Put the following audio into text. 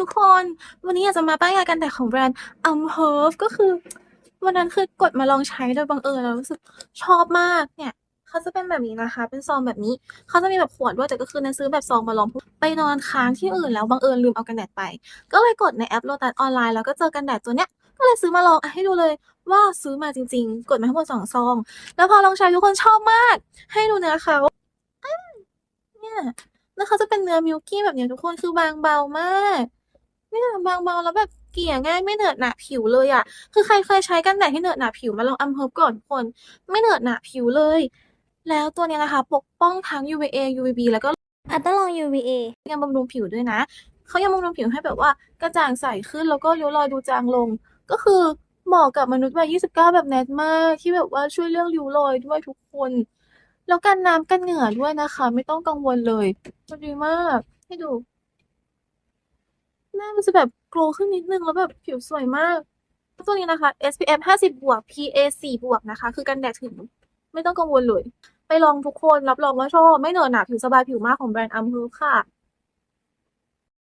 ทุกคน วันนี้อยากจะมาป้ายยากันแดดของแบรนด์ u m h e r v ก็คือ วันนั้นคือกดมาลองใช้โดยบังเอิญแล้วรู้สึกชอบมากเนี่ยเขาจะเป็นแบบนี้นะคะ เป็นซองแบบนี้เขาจะมีแบบขวดด้วยแต่ก็คือนันซื้อแบบซองมาลองไปนอนค้างที่อื่นแล้วบังเอิญลืมเอากันแดดไป ก็เลยกดในแอปโลตัสออนไลน์แล้วก็เจอกันแดดตัวเนี้ยก็เลยซื้อมาลองอให้ดูเลยว่าซื้อมาจริง ๆ กดมาทั้งหมดสองซอง แล้วพอลองใช้ทุกคนชอบมาก ให้ดูเนื้อเขาเนี่ยแล้วเขาจะเป็นเนื้อมิลกี้แบบนี้ทุกคนคือบางเบามาก เนี่ยบางเบาแล้วแบบเกลี่ยง่ายไม่เหนอะหนะผิวเลยอะคือใครเคยใช้กันแดดที่เหนอะหนะผิวมาลองอัมเฮิร์บก่อนทุกคน ไม่เหนอะหนะผิวเลย แล้วตัวเนี้ยนะคะ ปกป้องทั้ง UVA UVB แล้วก็อัลตราลอง UVA ยังบำรุงผิวด้วยนะเขายังบำรุงผิวให้แบบว่ากระจ่างใสขึ้นแล้วก็ริ้วรอยดูจางลง ก็คือเหมาะกับมนุษย์วัย29 แบบแนทมากที่แบบว่าช่วยเรื่องริ้วรอยด้วยทุกคน แล้วกันน้ำกันเหงื่อด้วยนะคะ ไม่ต้องกังวลเลยมันดีมากให้ดู หน้ามันจะแบบโกลวขึ้นนิดนึงแล้วแบบผิวสวยมากตัวนี้นะคะ SPF 50บวก PA 4บวกนะคะ คือกันแดดถึง ไม่ต้องกังวลเลย ไปลองทุกคนรับรองว่าชอบ ไม่เหนอะหนาผิวสบายผิวมากของแบรนด์อัมพูค่ะ